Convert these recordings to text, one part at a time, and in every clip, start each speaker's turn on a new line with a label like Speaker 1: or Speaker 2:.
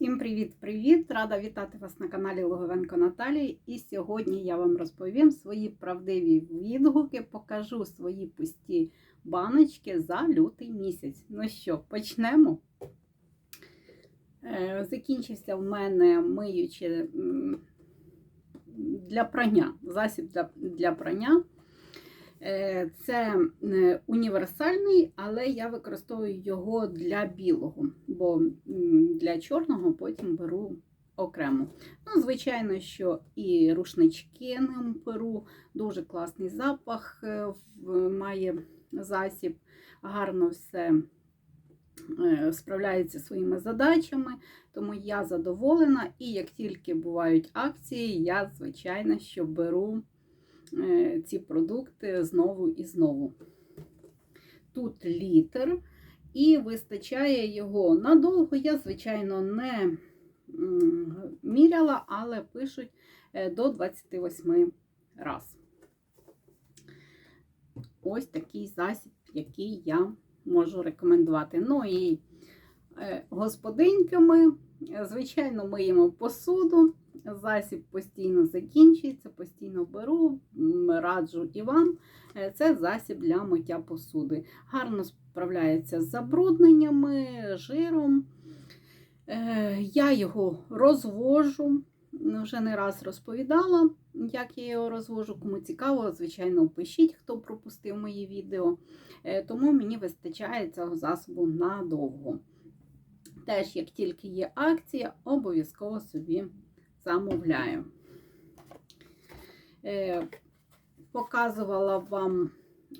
Speaker 1: Всім привіт-привіт! Рада вітати вас на каналі Логовенко Наталії. І сьогодні я вам розповім свої правдиві відгуки, покажу свої пусті баночки за лютий місяць. Ну що, почнемо? Е, Закінчився в мене миючи для прання, засіб для прання. Е, Це е, універсальний, але я використовую його для білого, бо для чорного потім беру окремо. Ну, Звичайно, що і рушнички ним перу, дуже класний запах е, має засіб, гарно все справляється своїми задачами, тому я задоволена. І як тільки бувають акції, я, звичайно, що беру ці продукти знову і знову. Тут літр, і вистачає його надовго. Я, звичайно, не міряла, але пишуть е, до 28 раз. Ось такий засіб, який я можу рекомендувати. Ну і е, господиньками, е, звичайно, миємо посуду. Засіб постійно закінчується, постійно беру, раджу і вам. Е, Це засіб для миття посуди. Гарно справляється з забрудненнями, жиром. Е, Я його розвожу. Вже не раз розповідала, як я його розвожу. Кому цікаво, звичайно, пишіть, хто пропустив мої відео. Е, Тому мені вистачає цього засобу надовго. Теж, як тільки є акція, обов'язково собі замовляю. Е, Показувала вам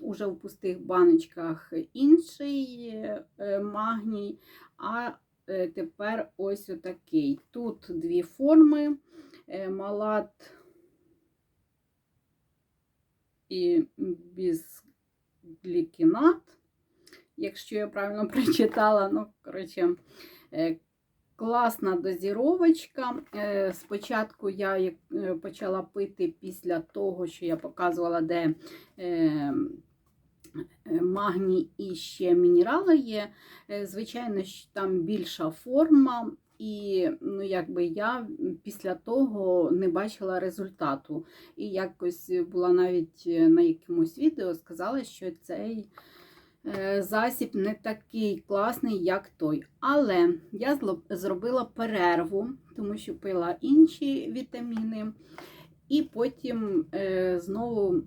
Speaker 1: уже в пустих баночках інший е, магній, а е, тепер ось отакий. Тут дві форми: малат і бізглікінат. Якщо я правильно прочитала, ну, коротше, класна дозіровочка. Е, Спочатку я е, почала пити після того, що я показувала, де е, магній і ще мінерали є. Звичайно, там більша форма. І ну, якби я після того не бачила результату. І якось була навіть на якомусь відео сказала, що цей засіб не такий класний, як той. Але я зробила перерву, тому що пила інші вітаміни, і потім е, знову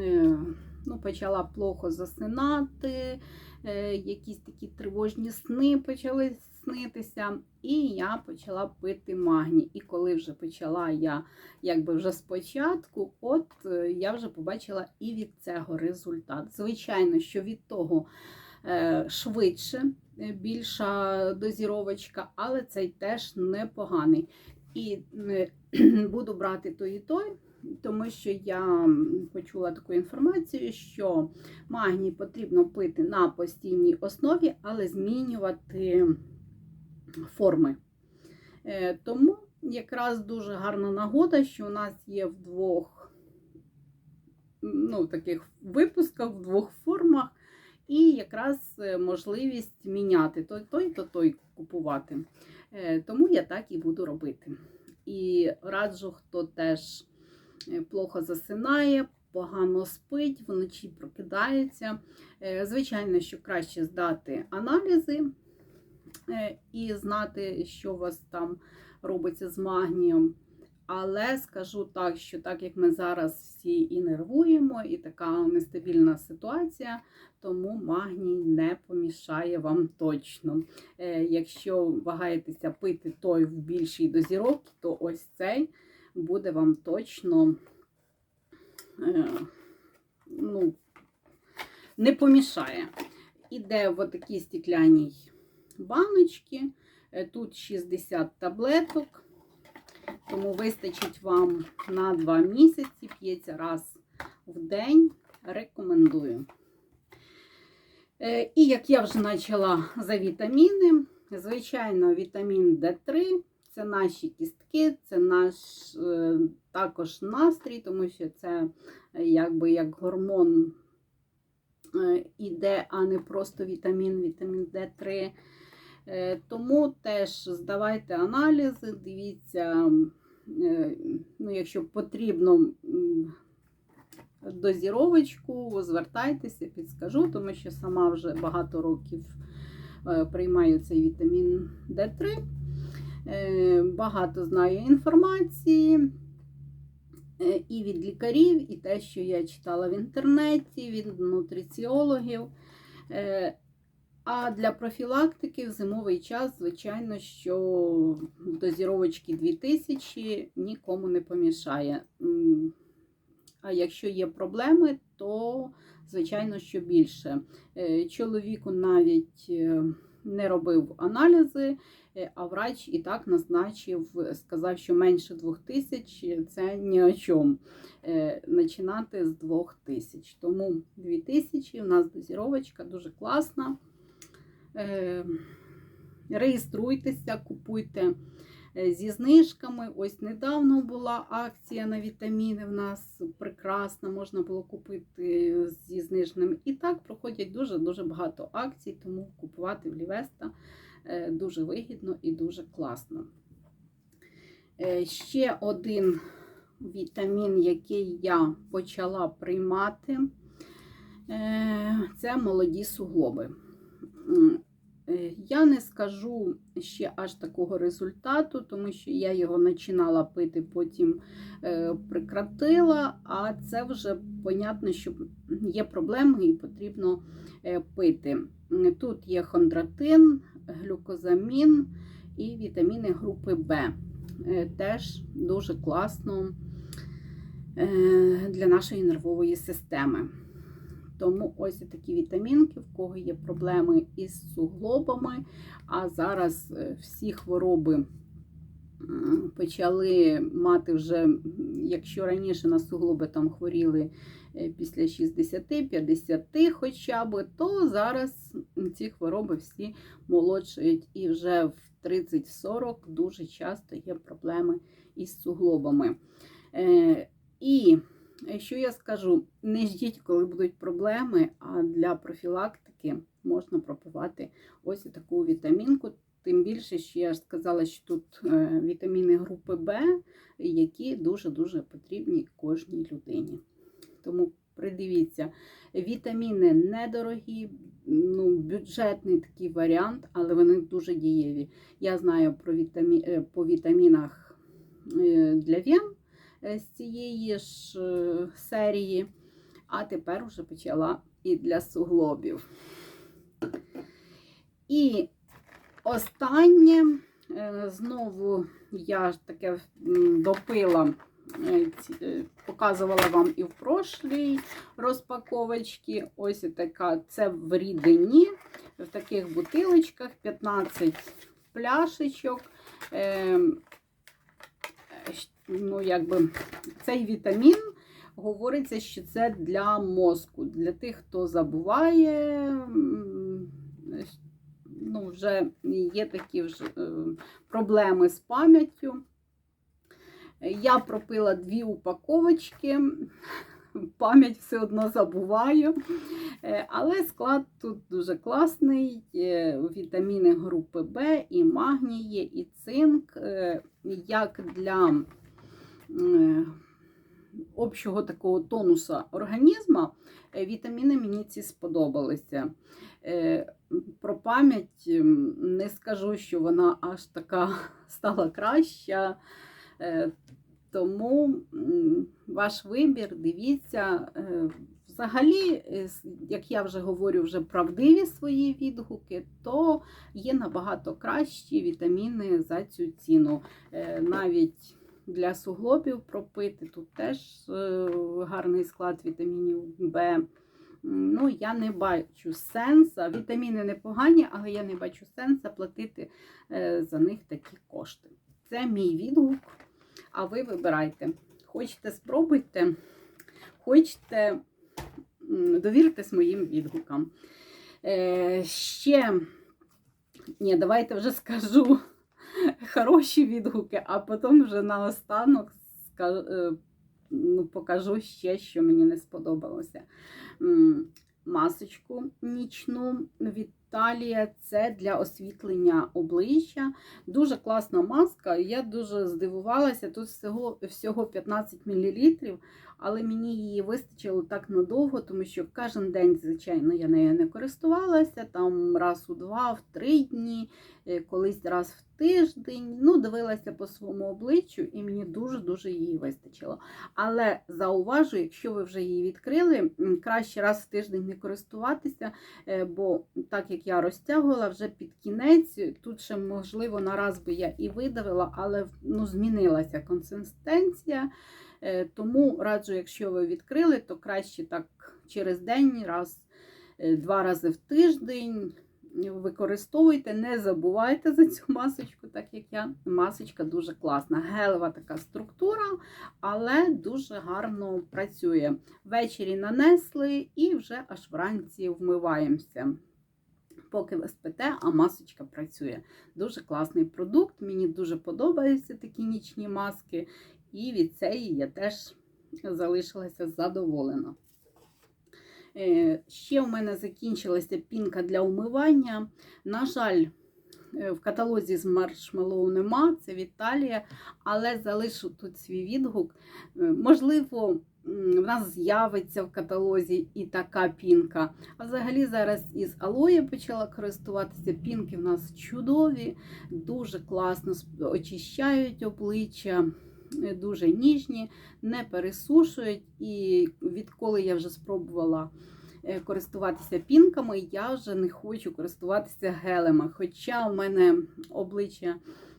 Speaker 1: е, ну, почала плохо засинати, е, якісь такі тривожні сни почали снитися, і я почала пити магній. І коли вже почала я якби вже спочатку, от е, я вже побачила і від цього результат. Звичайно, що від того е, швидше, більша дозіровочка, але цей теж непоганий. І буду брати той і той, тому що я почула таку інформацію, що магній потрібно пити на постійній основі, але змінювати форми. Е, Тому якраз дуже гарна нагода, що у нас є в двох ну, таких випусках, в двох формах, і якраз е, можливість міняти то той, то той купувати. Е, Тому я так і буду робити. І раджу, хто теж плохо засинає, погано спить, вночі прокидається. Е, Звичайно, що краще здати аналізи е, і знати, що у вас там робиться з магнієм. Але скажу так, що так як ми зараз всі і нервуємо, і така нестабільна ситуація, тому магній не помішає вам точно. Е, Якщо вагаєтеся пити той в більшій дозіровці, то ось цей буде вам точно е, ну, не помішає. Іде в такій стекляній баночці. Е, Тут 60 таблеток, тому вистачить вам на 2 місяці, п'ється раз в день. Рекомендую. Е, І як я вже почала за вітаміни, звичайно, вітамін D3 це наші кістки, це наш е, також настрій, тому що це е, якби як гормон е, іде, а не просто вітамін, вітамін D3. Е, Тому теж здавайте аналізи, дивіться, ну, якщо потрібно дозіровочку, звертайтеся, підскажу, тому що сама вже багато років приймаю цей вітамін D3. Е, Багато знаю інформації е, і від лікарів, і те, що я читала в інтернеті, від нутриціологів. Е, А для профілактики в зимовий час, звичайно, що дозіровочки 2000 нікому не помішає. А якщо є проблеми, то звичайно, що більше. Чоловіку навіть не робив аналізи, е, а врач і так назначив, сказав, що менше 2000 це ні о чому. Е, Починати з 2000. Тому 2000 у нас дозіровочка дуже класна. Е, Реєструйтеся, купуйте зі знижками. Ось недавно була акція на вітаміни. В нас прекрасна, можна було купити зі зниженими. І так проходять дуже-дуже багато акцій, тому купувати в Лівеста е, дуже вигідно і дуже класно. Е, Ще один вітамін, який я почала приймати, е, це молоді суглоби. Е, Я не скажу ще аж такого результату, тому що я його починала пити, потім е, прекратила, а це вже понятно, що є проблеми і потрібно е, пити. Тут є хондратин, глюкозамін і вітаміни групи В. Теж дуже класно для нашої нервової системи. Тому ось такі вітамінки, в кого є проблеми із суглобами, а зараз е, всі хвороби почали мати вже, якщо раніше на суглоби там хворіли е, після 60-50 хоча б, то зараз ці хвороби всі молодшають і вже в 30-40 дуже часто є проблеми із суглобами. Е, І що я скажу, не ждіть, коли будуть проблеми, а для профілактики можна пропивати ось таку вітамінку. Тим більше, що я ж сказала, що тут е, вітаміни групи В, які дуже-дуже потрібні кожній людині. Тому придивіться, вітаміни недорогі, ну, бюджетний такий варіант, але вони дуже дієві. Я знаю про вітамі... е, по вітамінах е, для вен з цієї ж е, серії, а тепер вже почала і для суглобів. І останнє, е, знову я таке допила, е, е, показувала вам і в прошлій розпаковочці. Ось така, це в рідині, в таких бутилочках 15 пляшечок. Ну, якби цей вітамін говориться, що це для мозку, для тих, хто забуває. Ну, вже є такі вже, е, проблеми з пам'яттю. Я пропила дві упаковочки, пам'ять все одно забуваю. Е, Але склад тут дуже класний. е, Вітаміни групи В, і магній є, і цинк. Як для общого такого тонуса організму, е, вітаміни мені ці сподобалися. Е, Про пам'ять не скажу, що вона аж така стала краща. Е, Тому ваш вибір, дивіться. Е, Взагалі, е, як я вже говорю, вже правдиві свої відгуки, то є набагато кращі вітаміни за цю ціну. Е, Навіть для суглобів пропити тут теж е, гарний склад вітамінів В. Ну, я не бачу сенсу. Вітаміни непогані, але я не бачу сенсу платити е, за них такі кошти. Це мій відгук. А ви вибирайте. Хочете спробуйте, хочете м, довіритесь моїм відгукам. Е, ще, ні, давайте вже скажу хороші відгуки, а потім вже наостанок ска- е, ну, покажу ще, що мені не сподобалося. Масочку нічну від Віталія, це для освітлення обличчя. Дуже класна маска. Я дуже здивувалася. Тут всього, всього 15 мл, але мені її вистачило так надовго, тому що кожен день, звичайно, я нею не користувалася, там раз у два, в три дні, е, колись раз в тиждень. Ну, дивилася по своєму обличчю, і мені дуже-дуже її вистачило. Але зауважу, якщо ви вже її відкрили, краще раз в тиждень не користуватися, е, бо так як я розтягувала вже під кінець, тут ще, можливо, на раз би я і видавила, але ну, змінилася консистенція. Е, Тому раджу, якщо ви відкрили, то краще так через день, раз, е, два рази в тиждень. Використовуйте, не забувайте за цю масочку, так як я. Масочка дуже класна. Гелева така структура, але дуже гарно працює. Ввечері нанесли і вже аж вранці вмиваємося. Поки ви спите, а масочка працює. Дуже класний продукт. Мені дуже подобаються такі нічні маски, і від цієї я теж залишилася задоволена. Е, Ще в мене закінчилася пінка для умивання. На жаль, е, в каталозі з маршмеллоу нема, це Віталія, але залишу тут свій відгук. Е, Можливо, в нас з'явиться в каталозі і така пінка. А взагалі зараз із алоє почала користуватися. Пінки в нас чудові, дуже класно очищають обличчя, дуже ніжні, не пересушують. І відколи я вже спробувала е, користуватися пінками, я вже не хочу користуватися гелема. Хоча в мене обличчя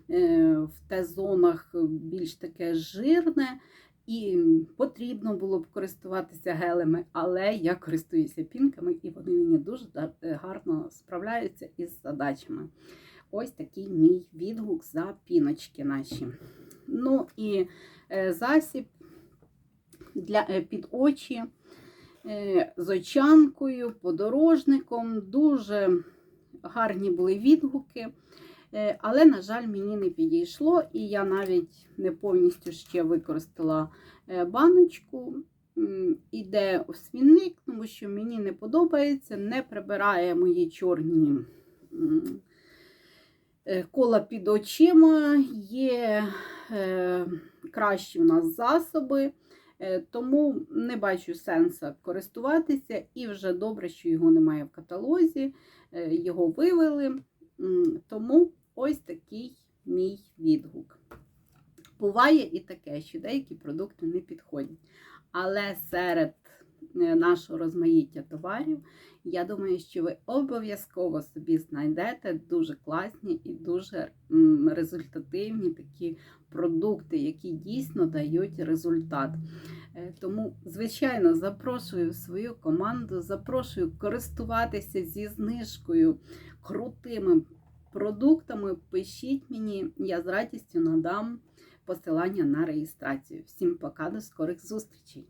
Speaker 1: е, в Т-зонах більш таке жирне. І потрібно було б користуватися гелеми, але я користуюся пінками, і вони мені дуже е, гарно справляються із задачами. Ось такий мій відгук за піночки наші. Ну і е, засіб для, е, під очі е, з очанкою, подорожником. Дуже гарні були відгуки. Але, на жаль, мені не підійшло, і я навіть не повністю ще використала баночку. Іде у свінник, тому що мені не подобається, не прибирає мої чорні кола під очима. Є кращі в нас засоби, е, тому не бачу сенсу користуватися, і вже добре, що його немає в каталозі, е, його вивели. Тому ось такий мій відгук. Буває і таке, що деякі продукти не підходять. Але серед е, нашого розмаїття товарів, я думаю, що ви обов'язково собі знайдете дуже класні і дуже результативні такі продукти, які дійсно дають результат. Е, Тому, звичайно, запрошую свою команду, запрошую користуватися зі знижкою крутими продуктами. Пишіть мені, я з радістю надам посилання на реєстрацію. Всім пока, до скорих зустрічей!